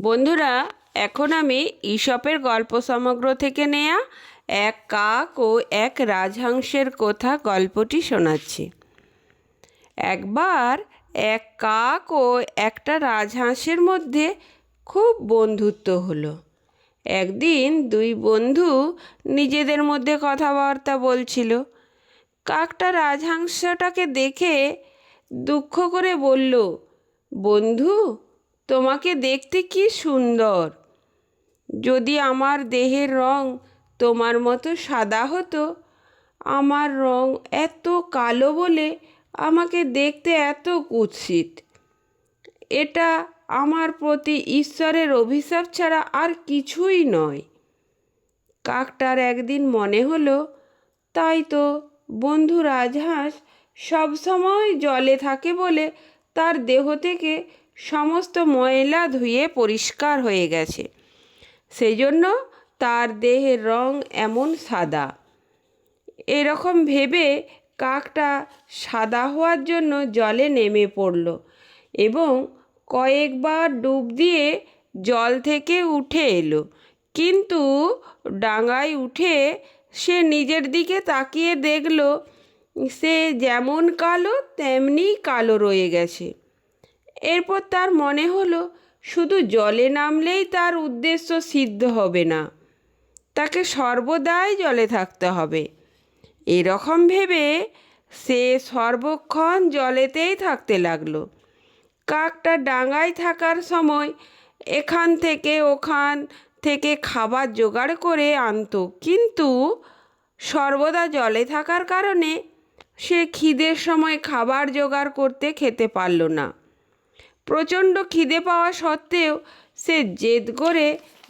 বন্ধুরা, এখন আমি ঈশপের গল্প সমগ্র থেকে নেয়া এক কাক ও এক রাজহাংসের কথা গল্পটি শোনাচ্ছি। একবার এক কাক ও একটা রাজহাঁসের মধ্যে খুব বন্ধুত্ব হলো। একদিন দুই বন্ধু নিজেদের মধ্যে কথাবার্তা বলছিল। কাকটা রাজহাংসটাকে দেখে দুঃখ করে বলল, বন্ধু তোমাকে দেখতে কি সুন্দর। যদি আমার দেহের রং তোমার মতো সাদা হতো, আমার রং এত কালো বলে আমাকে দেখতে এত কুৎসিত। এটা আমার প্রতি ঈশ্বরের অভিশাপ ছাড়া আর কিছুই নয়। কাকটার একদিন মনে হলো, তাই তো বন্ধু রাজহাঁস সবসময় জলে থাকে বলে তার দেহ থেকে সমস্ত ময়লা ধুয়ে পরিষ্কার হয়ে গেছে। সেই জন্য তার দেহের রং এমন সাদা। এরকম ভেবে কাকটা সাদা হওয়ার জন্য জলে নেমে পড়ল এবং কয়েকবার ডুব দিয়ে জল থেকে উঠে এলো। কিন্তু ডাঙায় উঠে সে নিজের দিকে তাকিয়ে দেখল, সে যেমন কালো তেমনি কালো রয়ে গেছে। এরপর তার মনে হলো, শুধু জলে নামলেই তার উদ্দেশ্য সিদ্ধ হবে না। তাকে সর্বদাই জলে থাকতে হবে। এরকম ভেবে সে সর্বক্ষণ জলেতেই থাকতে লাগল। কাকটা ডাঙায় থাকার সময় এখান থেকে ওখান থেকে খাবার জোগাড় করে আনতো। কিন্তু সর্বদা জলে থাকার কারণে সে খিদের সময় খাবার জোগাড় করতে খেতে পারল না। প্রচণ্ড খিদে পাওয়া সত্ত্বেও সে জেদ করে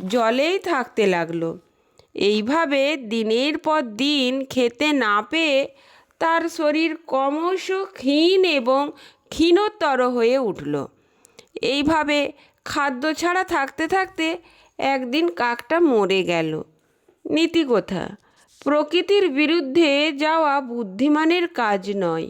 জলেই থাকতে লাগল। এইভাবে দিনের পর দিন খেতে না পেয়ে তার শরীর ক্রমশ ক্ষীণ এবং ক্ষীণতর হয়ে উঠল। এইভাবে খাদ্য ছাড়া থাকতে থাকতে একদিন কাকটা মরে গেল। নীতিকথা প্রকৃতির বিরুদ্ধে যাওয়া বুদ্ধিমানের কাজ নয়।